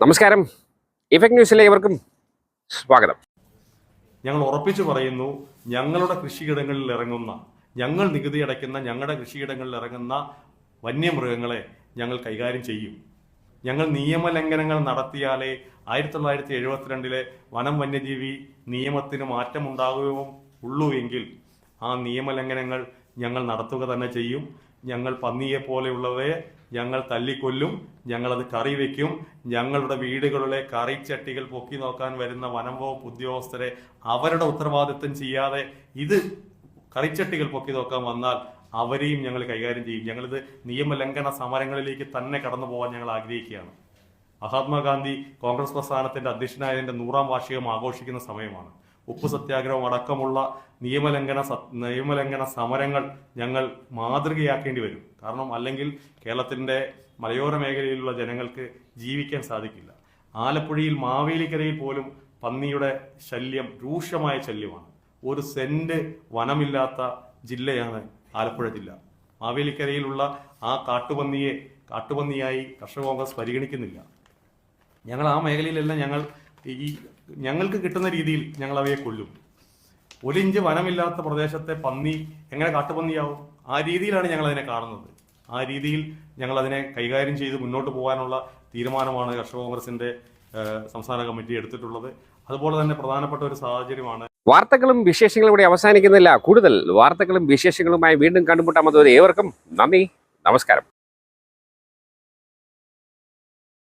നമസ്കാരം. ഇഫക്ട് ന്യൂസിലെ ഇവർക്കും സ്വാഗതം. ഞങ്ങൾ ഉറപ്പിച്ചു പറയുന്നു ഞങ്ങളുടെ കൃഷിയിടങ്ങളിൽ ഇറങ്ങുന്ന ഞങ്ങൾ നികുതി അടയ്ക്കുന്ന ഞങ്ങളുടെ കൃഷിയിടങ്ങളിൽ ഇറങ്ങുന്ന വന്യമൃഗങ്ങളെ ഞങ്ങൾ കൈകാര്യം ചെയ്യും. ഞങ്ങൾ നിയമലംഘനങ്ങൾ നടത്തിയാലേ ആയിരത്തി തൊള്ളായിരത്തി എഴുപത്തിരണ്ടിലെ വനം വന്യജീവി നിയമത്തിന് മാറ്റമുണ്ടാകുകയും ഉള്ളൂ എങ്കിൽ ആ നിയമലംഘനങ്ങൾ ഞങ്ങൾ നടത്തുക തന്നെ ചെയ്യും. ഞങ്ങൾ പന്നിയെ പോലെയുള്ളവയെ ഞങ്ങൾ തല്ലിക്കൊല്ലും ഞങ്ങളത് കറി വയ്ക്കും ഞങ്ങളുടെ വീടുകളിലെ കറിച്ചട്ടികൾ പൊക്കി നോക്കാൻ വരുന്ന വനംവകുപ്പ് ഉദ്യോഗസ്ഥരെ അവരുടെ ഉത്തരവാദിത്വം ചെയ്യാതെ ഇത് കറിച്ചട്ടികൾ പൊക്കി നോക്കാൻ വന്നാൽ അവരെയും ഞങ്ങൾ കൈകാര്യം ചെയ്യും. ഞങ്ങളിത് നിയമലംഘന സമരങ്ങളിലേക്ക് തന്നെ കടന്നു പോകാൻ ഞങ്ങൾ ആഗ്രഹിക്കുകയാണ്. മഹാത്മാഗാന്ധി കോൺഗ്രസ് പ്രസ്ഥാനത്തിന്റെ അധ്യക്ഷനായതിന്റെ നൂറാം വാർഷികം ആഘോഷിക്കുന്ന സമയമാണ്. ഉപ്പ് സത്യാഗ്രഹം അടക്കമുള്ള നിയമലംഘന നിയമലംഘന സമരങ്ങൾ ഞങ്ങൾ മാതൃകയാക്കേണ്ടി വരും. കാരണം അല്ലെങ്കിൽ കേരളത്തിന്റെ മലയോര മേഖലയിലുള്ള ജനങ്ങൾക്ക് ജീവിക്കാൻ സാധിക്കില്ല. ആലപ്പുഴയിൽ മാവേലിക്കരയിൽ പോലും പന്നിയുടെ ശല്യം രൂക്ഷമായ ശല്യമാണ്. ഒരു സെന്റ് വനമില്ലാത്ത ജില്ലയാണ് ആലപ്പുഴ ജില്ല. മാവേലിക്കരയിലുള്ള ആ കാട്ടുപന്നിയെ കാട്ടുപന്നിയായി കർഷക കോൺഗ്രസ് പരിഗണിക്കുന്നില്ല. ഞങ്ങൾ ആ മേഖലയിലെല്ലാം ഞങ്ങൾ ഈ ഞങ്ങൾക്ക് കിട്ടുന്ന രീതിയിൽ ഞങ്ങൾ അവയെ കൊല്ലും. ഒരു ഇഞ്ച് വനമില്ലാത്ത പ്രദേശത്തെ പന്നി എങ്ങനെ കാട്ടുപന്നിയാവും? ആ രീതിയിലാണ് ഞങ്ങൾ അതിനെ കാണുന്നത്. ആ രീതിയിൽ ഞങ്ങൾ അതിനെ കൈകാര്യം ചെയ്ത് മുന്നോട്ട് പോകാനുള്ള തീരുമാനമാണ് കർഷക കോൺഗ്രസിന്റെ സംസ്ഥാന കമ്മിറ്റി എടുത്തിട്ടുള്ളത്. അതുപോലെ തന്നെ പ്രധാനപ്പെട്ട ഒരു സാഹചര്യമാണ് വാർത്തകളും വിശേഷങ്ങളും ഇവിടെ അവസാനിക്കുന്നില്ല. കൂടുതൽ വാർത്തകളും വിശേഷങ്ങളുമായി വീണ്ടും കണ്ടുമുട്ടാമത് ഏവർക്കും നന്ദി. നമസ്കാരം.